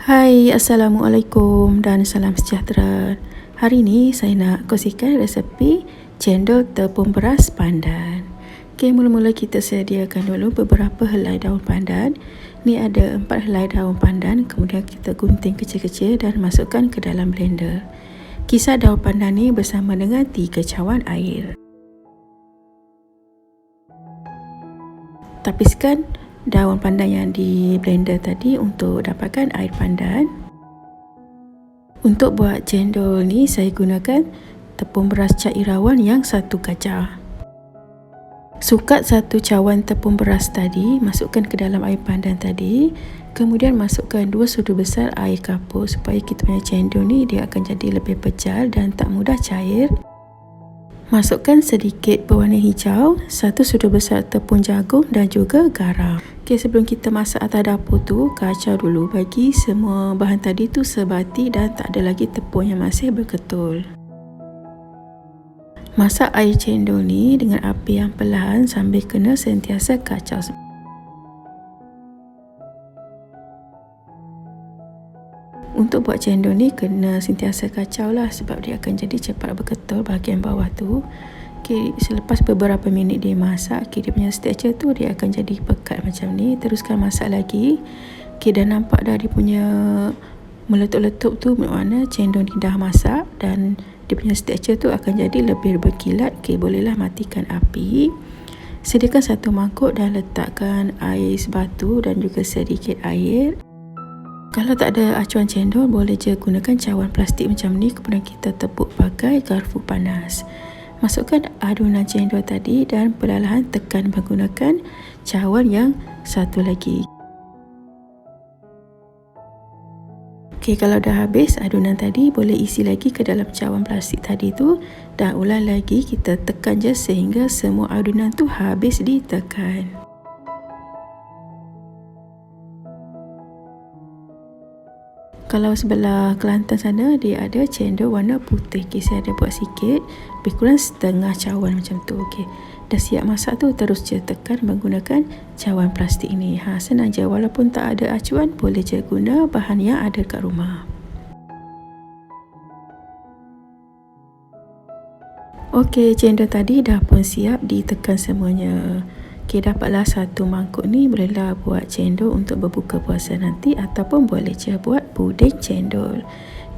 Hai, Assalamualaikum dan salam sejahtera. Hari ini saya nak kongsikan resepi cendol tepung beras pandan. Okey, mula-mula kita sediakan dulu beberapa helai daun pandan. Ni ada empat helai daun pandan, kemudian kita gunting kecil-kecil dan masukkan ke dalam blender. Kisar daun pandan ni bersama dengan tiga cawan air. Tapiskan daun pandan yang di blender tadi untuk dapatkan air pandan. Untuk buat cendol ni saya gunakan tepung beras cairawan yang satu kacang. Sukat satu cawan tepung beras tadi masukkan ke dalam air pandan tadi. Kemudian masukkan dua sudu besar air kapur supaya kita punya cendol ni dia akan jadi lebih pecah dan tak mudah cair. Masukkan sedikit pewarna hijau, satu sudu besar tepung jagung dan juga garam. Okey, sebelum kita masak atas dapur tu, kacau dulu bagi semua bahan tadi tu sebati dan tak ada lagi tepung yang masih berketul. Masak air cendol ni dengan api yang perlahan sambil kena sentiasa kacau. Untuk buat cendol ni kena sentiasa kacau lah sebab dia akan jadi cepat berketul bahagian bawah tu. Okay, selepas beberapa minit dia masak, okay, dia punya texture tu dia akan jadi pekat macam ni. Teruskan masak lagi. Okay, dah nampak dah dia punya meletup-letup tu mana cendol ni dah masak dan dia punya texture tu akan jadi lebih berkilat. Okay, bolehlah matikan api. Sediakan satu mangkuk dan letakkan air sebatu dan juga sedikit air. Kalau tak ada acuan cendol, boleh je gunakan cawan plastik macam ni kemudian kita tepuk pakai garpu panas. Masukkan adunan cendol tadi dan perlahan tekan menggunakan cawan yang satu lagi. Okey, kalau dah habis adunan tadi, boleh isi lagi ke dalam cawan plastik tadi tu dan ulang lagi kita tekan je sehingga semua adunan tu habis ditekan. Kalau sebelah Kelantan sana dia ada cendol warna putih. Okay, saya ada buat sikit. Lebih kurang setengah cawan macam tu. Okay. Dah siap masak tu terus je tekan menggunakan cawan plastik ini. Ha, senang je. Walaupun tak ada acuan boleh je guna bahan yang ada kat rumah. Okey, cendol tadi dah pun siap ditekan semuanya. Okey, dapatlah satu mangkuk ni bolehlah buat cendol untuk berbuka puasa nanti ataupun boleh je buat puding cendol.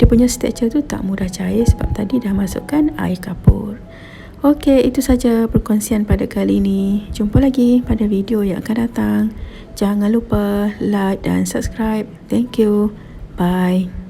Dia punya texture tu tak mudah cair sebab tadi dah masukkan air kapur. Okey, itu saja perkongsian pada kali ini. Jumpa lagi pada video yang akan datang. Jangan lupa like dan subscribe. Thank you. Bye.